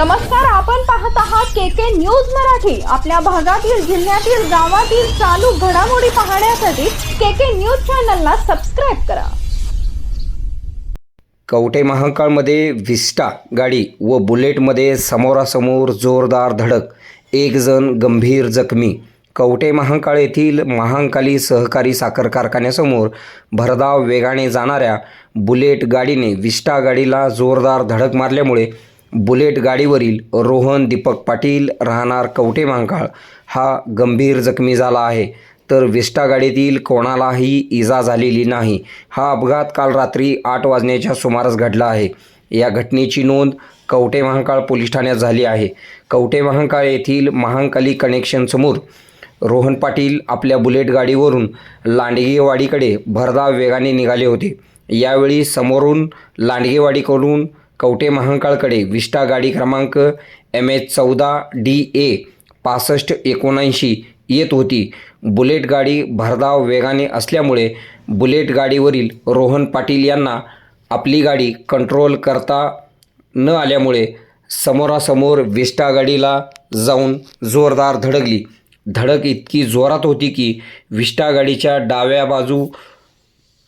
नमस्कार आपण पाहत आहात के के न्यूज मराठी. आपल्या भागातील जिल्ह्यातील गावातील चालू घडामोडी पाहण्यासाठी के के न्यूज चॅनलला सबस्क्राईब करा. कवठे महाकाळमध्ये विस्टा गाडी व बुलेटमध्ये समोरासमोर जोरदार धडक एक जण गंभीर जखमी. कवठे महाकाळ येथील महांकाली सहकारी साखर कारखान्यासमोर भरधाव वेगाने जाणाऱ्या बुलेट गाडीने विस्टा गाडीला जोरदार धडक मारल्यामुळे बुलेट गाडीवरील रोहन दीपक पाटील राहणार कवटे मांकाळ हा गंभीर जखमी झाला आहे. तर विस्टा गाडीतील कोणालाही इजा झालेली नाही. हा अपघात काल रात्री आठ वाजण्याच्या सुमारास घडला आहे. या घटनेची नोंद कवटे महांकाळ पोलीस ठाण्यात झाली आहे. कवटे महांकाळ येथील महांकाली कनेक्शनसमोर रोहन पाटील आपल्या बुलेट गाडीवरून लांडगेवाडीकडे भरधाव वेगाने निघाले होते. यावेळी समोरून लांडगेवाडीकडून कवटे महांकाळकडे विष्टा गाडी क्रमांक एम एच चौदा डी ए पासष्ट एकोणऐंशी येत होती. बुलेट गाडी भरधाव वेगाने असल्यामुळे बुलेट गाडीवरील रोहन पाटील यांना आपली गाडी कंट्रोल करता न आल्यामुळे समोरासमोर विष्टा गाडीला जाऊन जोरदार धडकली. धडक इतकी जोरात होती की विष्टा गाडीच्या डाव्या बाजू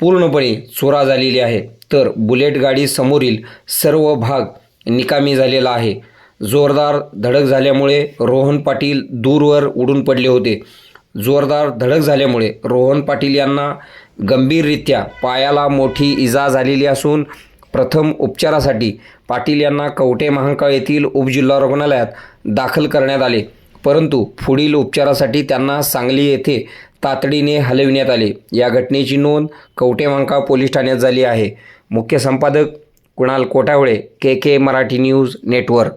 पूर्णपणे चोरा झालेली आहे. तर बुलेट गाडी समोरील सर्व भाग निकामी झालेला आहे. जोरदार धडक झाल्यामुळे रोहन पाटील दूरवर उडून पडले होते. जोरदार धडक झाल्यामुळे रोहन पाटील यांना गंभीररित्या पायाला मोठी इजा झालेली असून प्रथम उपचारासाठी पाटील यांना कवटे महांकाळ येथील उपजिल्हा रुग्णालयात दाखल करण्यात आले. परंतु पुढील उपचारासाठी त्यांना सांगली येथे तातडीने हलविण्यात आले. या घटनेची नोंद कवटेमांका पोलीस ठाण्यात झाली आहे. मुख्य संपादक Kunal Kotawale K K Marathi news network.